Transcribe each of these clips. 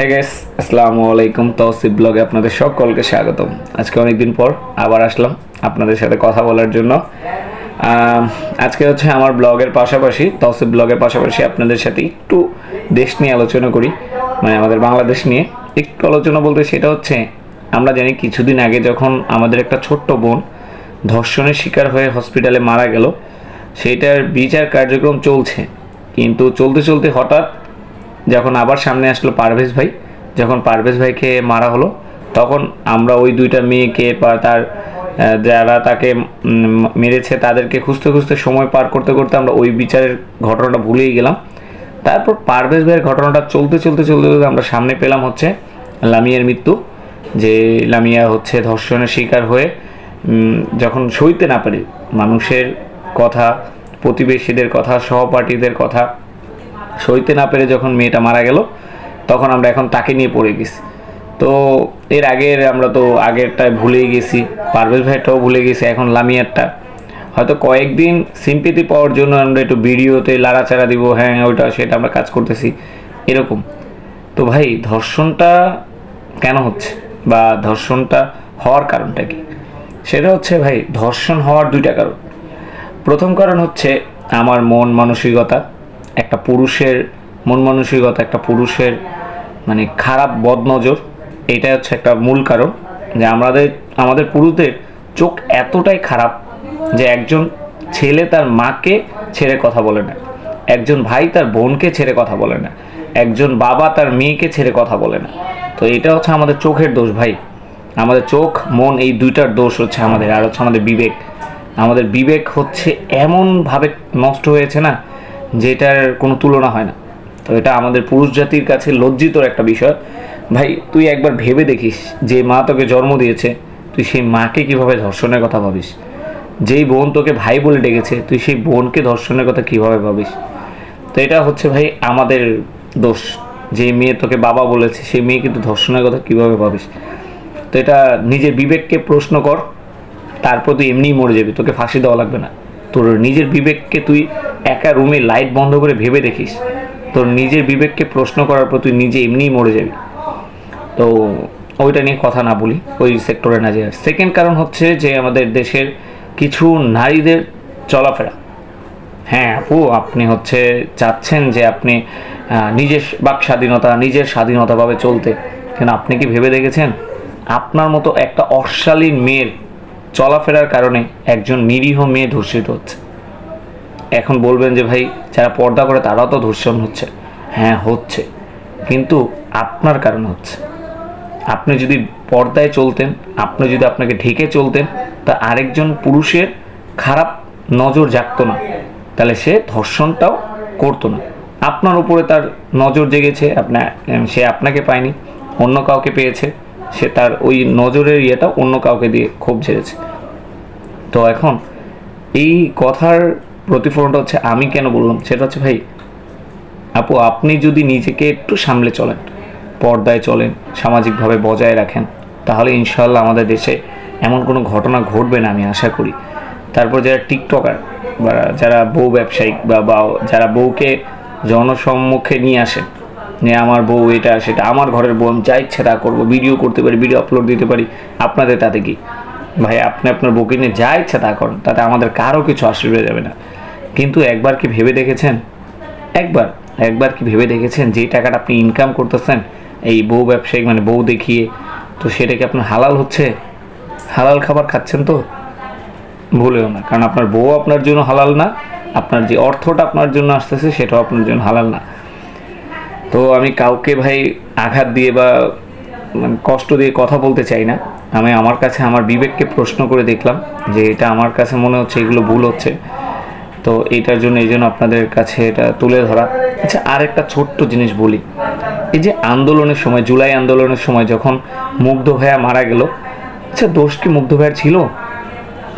হে guess আসসালামু আলাইকুম, তৌসিফ ব্লগে আপনাদের সকলকে স্বাগতম। আজকে অনেকদিন পর আবার আসলাম আপনাদের সাথে কথা বলার জন্য। আজকে হচ্ছে আমার ব্লগের পাশাপাশি, তৌসিফ ব্লগের পাশাপাশি আপনাদের সাথে একটু দেশ নিয়ে আলোচনা করি মানে আমাদের বাংলাদেশ নিয়ে। একটু আলোচনা বলতে সেটা হচ্ছে, আমরা জানি কিছুদিন আগে যখন আমাদের একটা ছোট্ট বোন ধর্ষণের শিকার হয়ে হসপিটালে মারা গেল সেইটার বিচার কার্যক্রম চলছে। কিন্তু চলতে চলতে হঠাৎ যখন আবার সামনে আসলো পারভেজ ভাই, যখন পারভেজ ভাইকে মারা হলো, তখন আমরা ওই দুইটা মেয়েকে বা তার যারা তাকে মেরেছে তাদেরকে খুঁজতে খুঁজতে সময় পার করতে করতে আমরা ওই বিচারের ঘটনাটা ভুলেই গেলাম। তারপর পারভেজ ভাইয়ের ঘটনাটা চলতে চলতে চলতে চলতে আমরা সামনে পেলাম হচ্ছে লামিয়ার মৃত্যু, যে লামিয়া হচ্ছে ধর্ষণের শিকার হয়ে যখন সইতে না পারে মানুষের কথা, প্রতিবেশীদের কথা, সহপাঠীদের কথা সইতে না পেরে যখন মেয়েটা মারা গেল, তখন আমরা এখন তাকে নিয়ে পড়ে গেছি। তো এর আগের আমরা তো আগেরটায় ভুলেই গেছি, পারভেজ ভাইটাও ভুলে গেছি, এখন লামিয়ারটা। হয়তো কয়েকদিন সিম্পিতি পাওয়ার জন্য আমরা একটু ভিডিওতে লাড়াচাড়া দিব হ্যাঁ ওইটা সেটা আমরা কাজ করতেছি, এরকম। তো ভাই, ধর্ষণটা কেন হচ্ছে? বা ধর্ষণটা হওয়ার কারণটা কি? সেটা হচ্ছে ভাই, ধর্ষণ হওয়ার দুইটা কারণ। প্রথম কারণ হচ্ছে আমার মন মানসিকতা। একটা পুরুষের মন মানসিকতা, একটা পুরুষের মানে খারাপ বদনজর এটা হচ্ছে একটা মূল কারণ যে আমাদের আমাদের পুরুষদের চোখ এতটাই খারাপ যে একজন ছেলে তার মাকে ছেড়ে কথা বলে না, একজন ভাই তার বোনকে ছেড়ে কথা বলে না, একজন বাবা তার মেয়েকে ছেড়ে কথা বলে না। তো এটা হচ্ছে আমাদের চোখের দোষ ভাই। আমাদের চোখ, মন এই দুইটার দোষ হচ্ছে আমাদের, আর হচ্ছে আমাদের বিবেক। আমাদের বিবেক হচ্ছে এমনভাবে নষ্ট হয়েছে না যেটার কোনো তুলনা হয় না। তো এটা আমাদের পুরুষ জাতির কাছে লজ্জিতর একটা বিষয়। ভাই, তুই একবার ভেবে দেখিস, যে মা তোকে জন্ম দিয়েছে, তুই সেই মাকে কীভাবে ধর্ষণের কথা ভাবিস? যেই বোন তোকে ভাই বলে ডেকেছে, তুই সেই বোনকে ধর্ষণের কথা কীভাবে ভাবিস? তো এটা হচ্ছে ভাই আমাদের দোষ। যে মেয়ে তোকে বাবা বলেছে, সেই মেয়ে কিন্তু ধর্ষণের কথা কীভাবে ভাবিস? তো এটা নিজের বিবেককে প্রশ্ন কর, তারপর তুই এমনিই মরে যাবি, তোকে ফাঁসি দেওয়া লাগবে না। তোর নিজের বিবেককে তুই একা রুমে লাইট বন্ধ করে ভেবে দেখিস। তোর নিজের বিবেককে প্রশ্ন করার পর তুই নিজে এমনিই মরে যাবি। তো ওইটা নিয়ে কথা না বলি, ওই সেক্টরে না যায় সেকেন্ড কারণ হচ্ছে যে আমাদের দেশের কিছু নারীদের চলাফেরা। হ্যাঁ আপু, আপনি হচ্ছে চাচ্ছেন যে আপনি নিজের বাক স্বাধীনতা, নিজের স্বাধীনতাভাবে চলতে। কেন আপনি কি ভেবে দেখেছেন? আপনার মতো একটা অশ্বালীন মেয়ের চলাফেরার কারণে একজন নিরীহ মেয়ে ধর্ষিত হচ্ছে। এখন বলবেন যে, ভাই, যারা পর্দা করে তারাও তো ধর্ষণ হচ্ছে। হ্যাঁ হচ্ছে। কিন্তু আপনার কারণে হচ্ছে। আপনি যদি পর্দায় চলতেন, আপনি যদি আপনাকে ঢেকে চলতেন, তা আরেকজন পুরুষের খারাপ নজর জাগতো না। তাহলে সে ধর্ষণটাও করতো না। আপনার উপরে তার নজর জেগেছে আপনার সে আপনাকে পায়নি, অন্য কাউকে পেয়েছে। সে তার ওই নজরের ইয়েটা অন্য কাউকে দিয়ে ক্ষোভ ঝেড়েছে। তো এখন এই কথার প্রতিফলনটা হচ্ছে, আমি কেন বললাম? সেটা হচ্ছে, ভাই, আপু, আপনি যদি নিজেকে একটু সামলে চলেন, পর্দায় চলেন, সামাজিকভাবে বজায় রাখেন, তাহলে ইনশাল্লাহ আমাদের দেশে এমন কোনো ঘটনা ঘটবে না, আমি আশা করি। তারপর যারা টিকটকার বা যারা বউ ব্যবসায়িক বা যারা বউকে জনসম্মুখে নিয়ে আসে যে আমার বউ এটা, সেটা, আমার ঘরের বউ, আমি যা ইচ্ছে তা করব ভিডিও করতে পারি ভিডিও আপলোড দিতে পারি, আপনাদের তাতে কি? ভাই, আপনি আপনার বউকে নিয়ে যা ইচ্ছা তা করেন, তাতে আমাদের কারও কিছু অসুবিধা যাবে না। কিন্তু একবার কি ভেবে দেখেছেন? একবার একবার কি ভেবে দেখেছেন যে টাকাটা আপনি ইনকাম করতেছেন, এই বউ ব্যবসায়িক মানে বউ দেখিয়ে, তো সেটা কি আপনার হালাল হচ্ছে? হালাল খাবার খাচ্ছেন তো? ভুলেও না, কারণ আপনার বউ আপনার জন্য হালাল না, আপনার যে অর্থটা আপনার জন্য আসতেছে, সেটাও আপনার জন্য হালাল না। তো আমি কাউকে ভাই আঘাত দিয়ে বা মানে কষ্ট দিয়ে কথা বলতে চাই না। আমি আমার কাছে আমার বিবেককে প্রশ্ন করে দেখলাম যে এটা আমার কাছে মনে হচ্ছে, এগুলো ভুল হচ্ছে। তো এইটার জন্য এই জন্য আপনাদের কাছে এটা তুলে ধরা। আচ্ছা আর একটা ছোট্ট জিনিস বলি। এই যে আন্দোলনের সময়, জুলাই আন্দোলনের সময় যখন মুগ্ধ ভাইয়া মারা গেল আচ্ছা দোষ কি মুগ্ধ ভাইয়ের ছিল?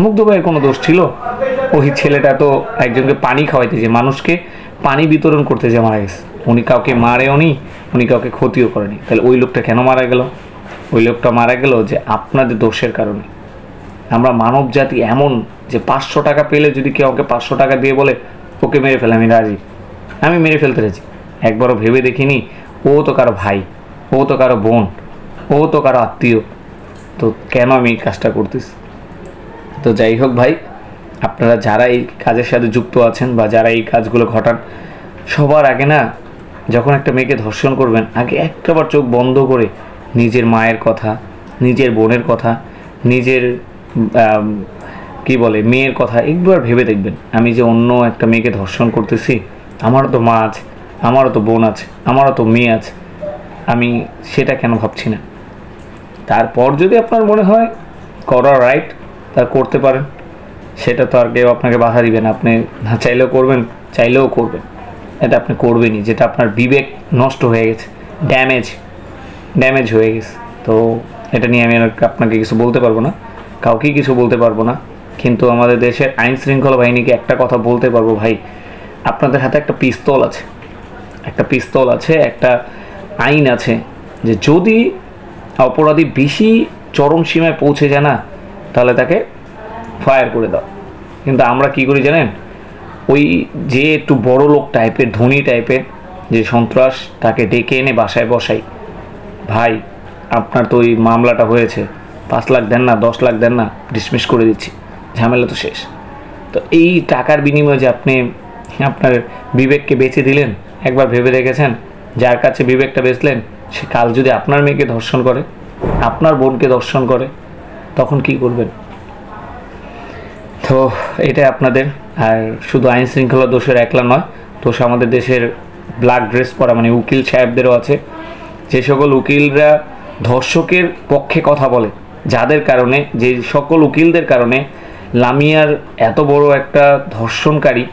মুগ্ধ ভাইয়ের কোনো দোষ ছিল? ওই ছেলেটা তো একজনকে পানি খাওয়াইতে যে মানুষকে পানি বিতরণ করতে যে মারা গেছে। উনি কাউকে মারেও নি, উনি কাউকে ক্ষতিও করেনি। তাহলে ওই লোকটা কেন মারা গেল? ওই লোকটা মারা গেল যে আপনাদের দোষের কারণে। আমরা মানব জাতি এমন যে পাঁচশো টাকা পেলে যদি কেউ পাঁচশো টাকা দিয়ে বলে, ওকে মেরে ফেলে, আমি রাজি। আমি মেরে ফেলতে রাজি। একবারও ভেবে দেখিনি, ও তো কারও ভাই, ও তো কারও বোন, ও তো কারও আত্মীয়। তো কেন আমি এই কাজটা করতেছি? তো যাই হোক ভাই আপনারা যারা এই কাজের সাথে যুক্ত আছেন বা যারা এই কাজগুলো ঘটান, সবার আগে না যখন একটা মেয়েকে ধর্ষণ করবেন, আগে একটাবার চোখ বন্ধ করে নিজের মায়ের কথা, নিজের বোনের কথা, নিজের কি বলে, মেয়ের কথা একবার ভেবে দেখবেন। আমি যে অন্য একটা মেয়েকে ধর্ষণ করতেছি, আমারও তো মা আছে, আমারও তো বোন আছে, আমারও তো মেয়ে আছে, আমি সেটা কেন ভাবছি না? তারপর যদি আপনার মনে হয় করার রাইট তা করতে পারেন। সেটা তো আর কেউ আপনাকে বাধা দিবে না। আপনি না চাইলেও করবেন চাইলেও করবেন। এটা আপনি করবেনই, যেটা আপনার বিবেক নষ্ট হয়ে গেছে ড্যামেজ ড্যামেজ হয়ে গেছে। তো এটা নিয়ে আমি আপনাকে কিছু বলতে পারব না, কাউকেই কিছু বলতে পারব না। কিন্তু আমাদের দেশের আইন শৃঙ্খলা বাহিনীকে একটা কথা বলতে পারব, ভাই, আপনাদের হাতে একটা পিস্তল আছে। একটা পিস্তল আছে, একটা আইন আছে যে যদি অপরাধী বেশি চরম সীমায় পৌঁছে যায় না, তাহলে তাকে ফায়ার করে দাও। কিন্তু আমরা কি করি জানেন? ওই যে একটু বড় লোক টাইপের ধনী টাইপের যে সন্ত্রাস, তাকে ডেকে এনে বাসায় বসাই। ভাই, আপনার তো ওই মামলাটা হয়েছে। পাঁচ লাখ দেন না, দশ লাখ দেন না ডিসমিস করে দিচ্ছি। ঝামেলা তো শেষ। তো এই টাকার বিনিময়ে যে আপনি আপনার বিবেককে বেচে দিলেন, একবার ভেবে দেখেছেন? যার কাছে বিবেকটা বেচলেন, সে কাল যদি আপনার মেয়েকে ধর্ষণ করে, আপনার বোনকে ধর্ষণ করে, তখন কি করবেন? তো এটা আপনাদের। আর শুধু আইন শৃঙ্খলা দোষের একলা নয়, দোষ আমাদের দেশের ব্ল্যাক ড্রেস পরা মানে উকিল সাহেবদেরও আছে। যে সকল উকিলরা ধর্ষকের পক্ষে কথা বলে, যাদের কারণে, যে সকল উকিলদের কারণে লামিয়ার এত বড় একটা ধর্ষণকারী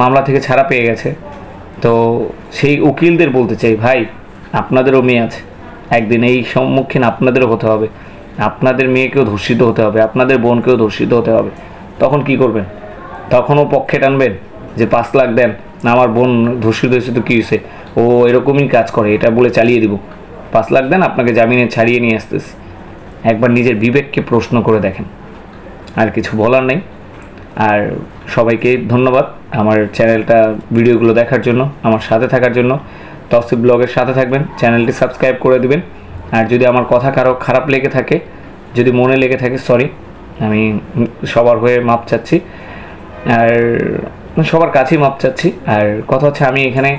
মামলা থেকে ছাড়া পেয়ে গেছে। তো সেই উকিলদের বলতে চাই, ভাই, আপনাদেরও মেয়ে আছে। একদিন এই সম্মুখীন আপনাদেরও হতে হবে। আপনাদের মেয়েকেও ধর্ষিত হতে হবে, আপনাদের বোনকেও ধর্ষিত হতে হবে। তখন কি করবেন? তখনও পক্ষে টানবেন যে পাঁচ লাখ দেন, না আমার বোন ধর্ষিত হয়েছে তো কী হয়েছে? ও এরকমই কাজ করে, এটা বলে চালিয়ে দিব। পাঁচ লাখ দেন, আপনাকে জামিনে ছাড়িয়ে নিয়ে আসতেছি। একবার নিজের বিবেককে প্রশ্ন করে দেখেন। আর কিছু বলার নেই। আর সবাইকে ধন্যবাদ আমার চ্যানেলটা, ভিডিওগুলো দেখার জন্য, আমার সাথে থাকার জন্য। তসিফ ব্লগের সাথে থাকবেন, চ্যানেলটি সাবস্ক্রাইব করে দিবেন। আর যদি আমার কথা কারও খারাপ লেগে থাকে, যদি মনে লেগে থাকে সরি আমি সবার হয়ে মাপ চাচ্ছি। আর সবার কাছেই মাপ চাচ্ছি। আর কথা হচ্ছে আমি এখানে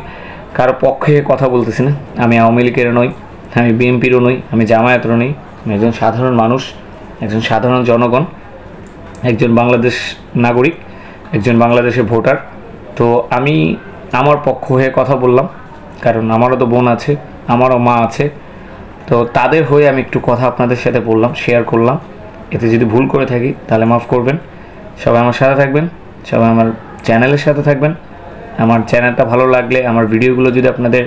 কারও পক্ষে কথা বলতেছি না। আমি আওয়ামী লীগেরও নই, আমি বিএনপিরও নই, আমি জামায়াতেরও নই। আমি একজন সাধারণ মানুষ, একজন সাধারণ জনগণ, একজন বাংলাদেশ নাগরিক, একজন বাংলাদেশের ভোটার। তো আমি আমার পক্ষ হয়ে কথা বললাম, কারণ আমারও তো বোন আছে, আমারও মা আছে। তো তাদের হয়ে আমি একটু কথা আপনাদের সাথে বললাম শেয়ার করলাম। এতে যদি ভুল করে থাকি, তাহলে মাফ করবেন। সবাই আমার সাথে থাকবেন, সবাই আমার চ্যানেলের সাথে থাকবেন। আমার চ্যানেলটা ভালো লাগলে, আমার ভিডিওগুলো যদি আপনাদের,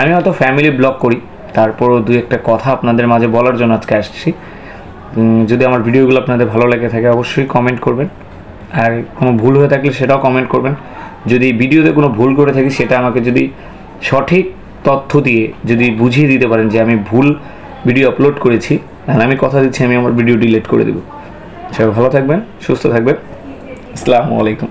আমি হয়তো ফ্যামিলি ব্লগ করি, তারপরও দুই একটা কথা আপনাদের মাঝে বলার জন্য আজকে আসছি। যদি আমার ভিডিওগুলো আপনাদের ভালো লেগে থাকে, অবশ্যই কমেন্ট করবেন। আর কোনো ভুল হয়ে থাকলে সেটাও কমেন্ট করবেন। যদি ভিডিওতে কোনো ভুল করে থাকি, সেটা আমাকে যদি সঠিক তথ্য দিয়ে, যদি বুঝিয়ে দিতে পারেন যে আমি ভুল ভিডিও আপলোড করেছি তাহলে আমি কথা দিচ্ছি, আমি আমার ভিডিও ডিলিট করে দেবো। সবাই ভালো থাকবেন, সুস্থ থাকবেন। আসসালামু আলাইকুম।